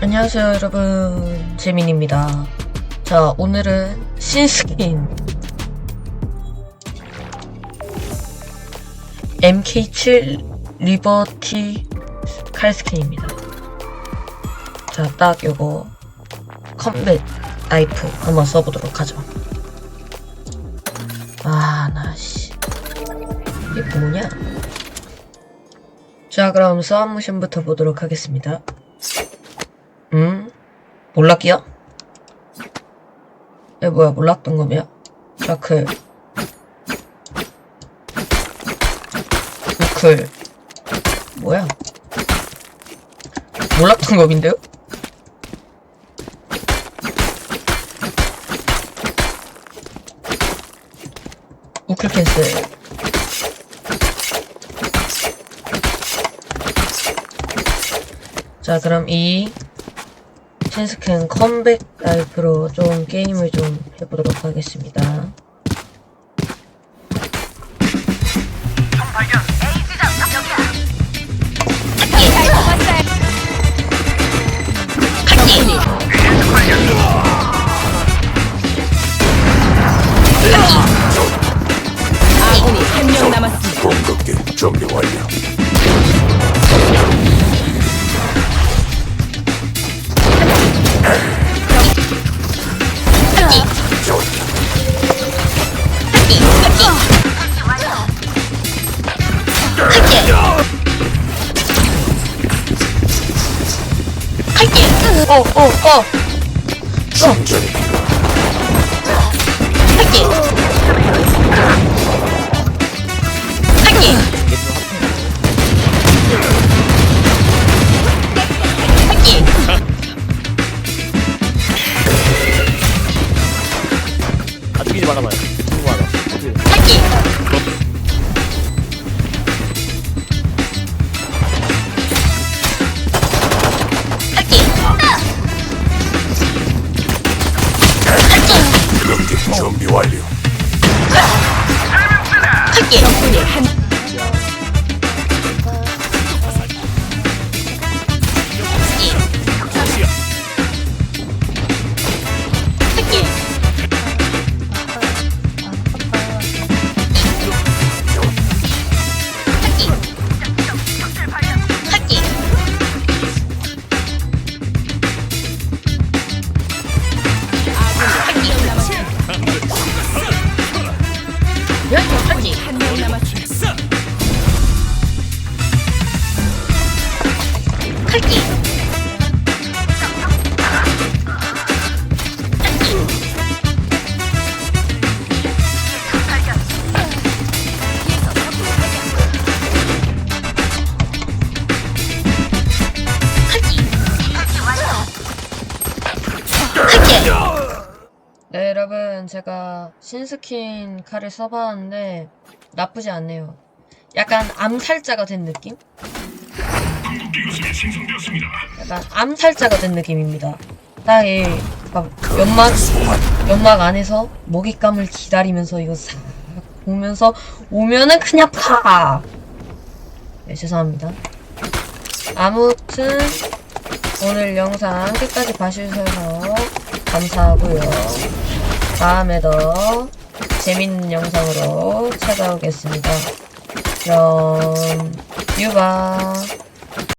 안녕하세요 여러분. 재민입니다. 자 오늘은 신스킨. MK7 리버티 칼스킨입니다. 자딱 요거 컴뱃 나이프 한번 써보도록 하죠. 아나씨. 이게 뭐냐? 자 그럼 싸움 모션부터 보도록 하겠습니다 음? 몰락기야? 에 뭐야 몰락던 거면? 자클 우클 뭐야? 몰락던 검인데요? 우클 캔슬 자 그럼 이 신스킨 컴백 라이프로 좀 게임을 좀 해보도록 하겠습니다. 어, 어, 어! 충전이 적군이 한한 명 남았습니다. 네, 여러분, 제가 신스킨 칼을 써봤는데, 나쁘지 않네요. 약간 암살자가 된 느낌? 약간 암살자가 된 느낌입니다. 딱 이, 막 연막, 연막 안에서 먹잇감을 기다리면서 이거 싹 보면서 오면은 그냥 파! 네, 죄송합니다. 아무튼, 오늘 영상 끝까지 봐주셔서 감사하고요. 다음에 더 재밌는 영상으로 찾아오겠습니다. 그럼 유바